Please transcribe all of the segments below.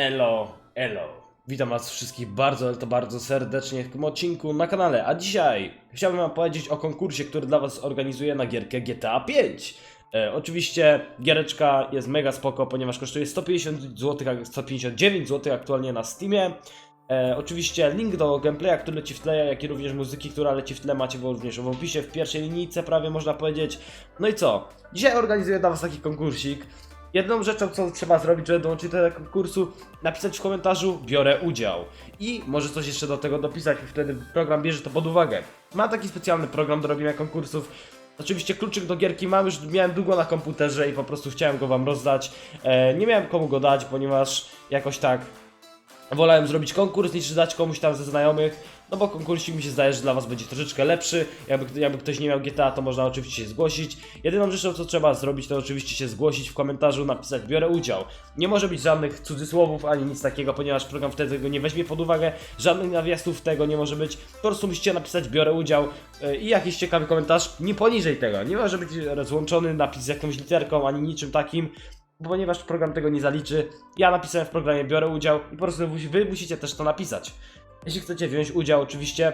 Elo, elo. Witam was wszystkich bardzo, ale to bardzo serdecznie w tym odcinku na kanale. A dzisiaj chciałbym wam powiedzieć o konkursie, który dla was organizuję na gierkę GTA 5. E, oczywiście giereczka jest mega spoko, ponieważ kosztuje 150 zł, 159 zł aktualnie na Steamie. E, oczywiście link do gameplaya, który leci w tle, jak i również muzyki, która leci w tle macie również w opisie, w pierwszej linijce prawie można powiedzieć. No i co? Dzisiaj organizuję dla was taki konkursik. Jedną rzeczą, co trzeba zrobić, żeby dołączyć do tego konkursu, napisać w komentarzu biorę udział. I może coś jeszcze do tego dopisać, i wtedy program bierze to pod uwagę. Ma taki specjalny program do robienia konkursów. Oczywiście kluczyk do gierki mam, już miałem długo na komputerze i po prostu chciałem go wam rozdać. E, nie miałem komu go dać, ponieważ jakoś tak wolałem zrobić konkurs niż dać komuś tam ze znajomych, no bo konkursik mi się zdaje, że dla was będzie troszeczkę lepszy. Jakby, jakby ktoś nie miał GTA, to można oczywiście się zgłosić. Jedyną rzeczą, co trzeba zrobić, to oczywiście się zgłosić w komentarzu, napisać biorę udział. Nie może być żadnych cudzysłowów ani nic takiego, ponieważ program wtedy tego nie weźmie pod uwagę. Żadnych nawiasów tego nie może być. Po prostu musicie napisać biorę udział yy, i jakiś ciekawy komentarz, nie poniżej tego. Nie może być rozłączony napis z jakąś literką ani niczym takim ponieważ program tego nie zaliczy. Ja napisałem w programie, biorę udział i po prostu wy- musicie też to napisać. Jeśli chcecie wziąć udział, oczywiście,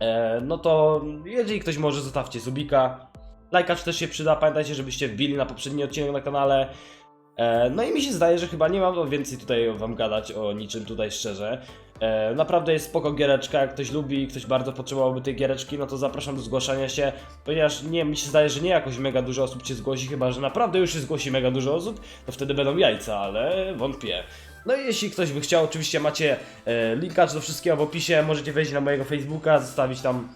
e, no to jeżeli ktoś może, zostawcie subika. Lajkacz też się przyda, pamiętajcie, żebyście wbili na poprzedni odcinek na kanale. E, no i mi się zdaje, że chyba nie mam więcej tutaj wam gadać o niczym tutaj szczerze. E, naprawdę jest spoko giereczka, jak ktoś lubi, ktoś bardzo potrzebowałby tej giereczki, no to zapraszam do zgłaszania się, ponieważ nie, mi się zdaje, że nie jakoś mega dużo osób się zgłosi, chyba że naprawdę już się zgłosi mega dużo osób, to wtedy będą jajca, ale wątpię. No i jeśli ktoś by chciał, oczywiście macie e, linka do wszystkiego w opisie, możecie wejść na mojego Facebooka, zostawić tam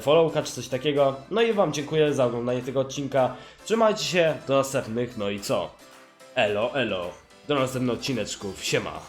followka czy coś takiego. No i wam dziękuję za oglądanie tego odcinka. Trzymajcie się, do następnych, no i co? Elo, elo. Do następnych odcineczków, siema.